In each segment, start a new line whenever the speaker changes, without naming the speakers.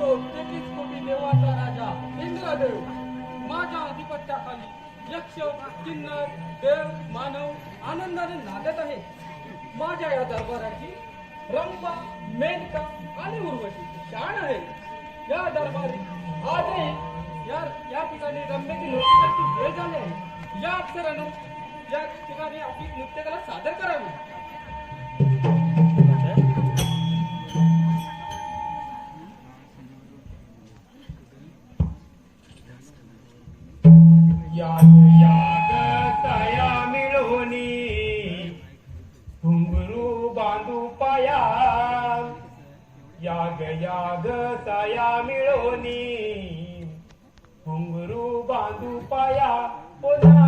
तो तेवीस कोटी देवाचा राजा इंद्रदेव माझ्या अधिपत्याखाली यक्ष किन्नर देव मानव आनंदाने नागत आहे. माझ्या या दरबाराची रंबा मेनका आणि उर्वशी शान आहे. या दरबारी आजही या या ठिकाणी रंबेची नृत्यकाची वेळ झाली आहे. या अक्षरानं या ठिकाणी आपली नृत्यकला सादर करावी.
घुंगरू बांधू पाया. याग याग साया मिळोनी. घुंगरू बांधू पाया. बोला.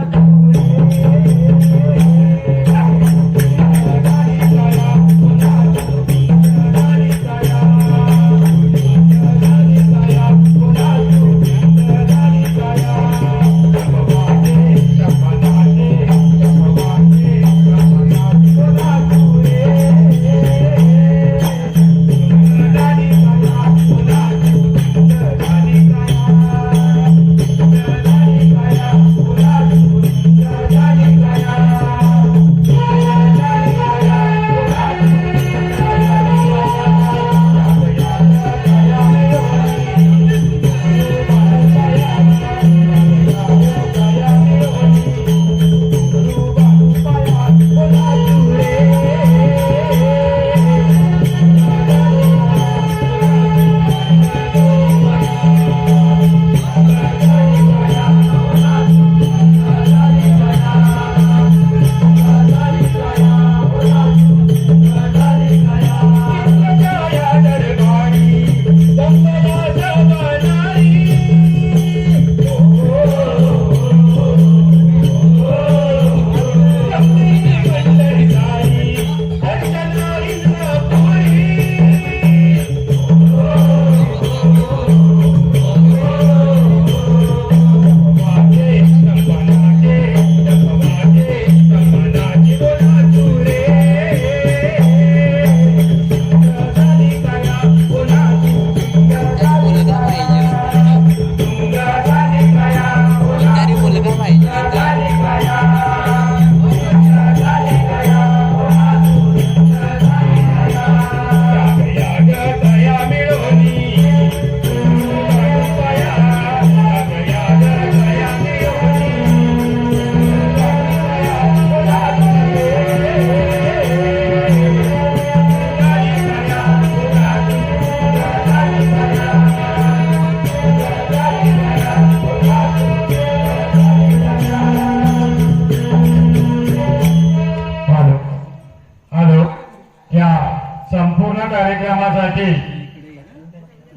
कार्यक्रमासाठी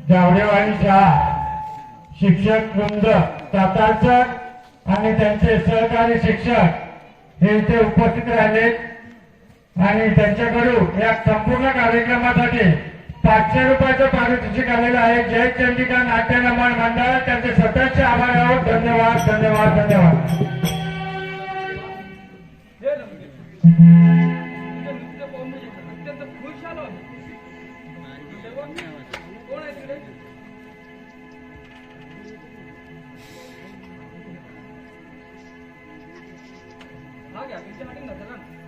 जावडेवाडीच्या शिक्षक वृंद सातारकर आणि त्यांचे सहकारी शिक्षक हे इथे उपस्थित राहिले. आणि त्यांच्याकडून या संपूर्ण कार्यक्रमासाठी पाचशे रुपयाचं पारितोषिक आलेलं आहे. जय चंडिका नाट्य नमन मंडळ त्यांचे सतत आभार आहोत. धन्यवाद धन्यवाद धन्यवाद.
yang bisa.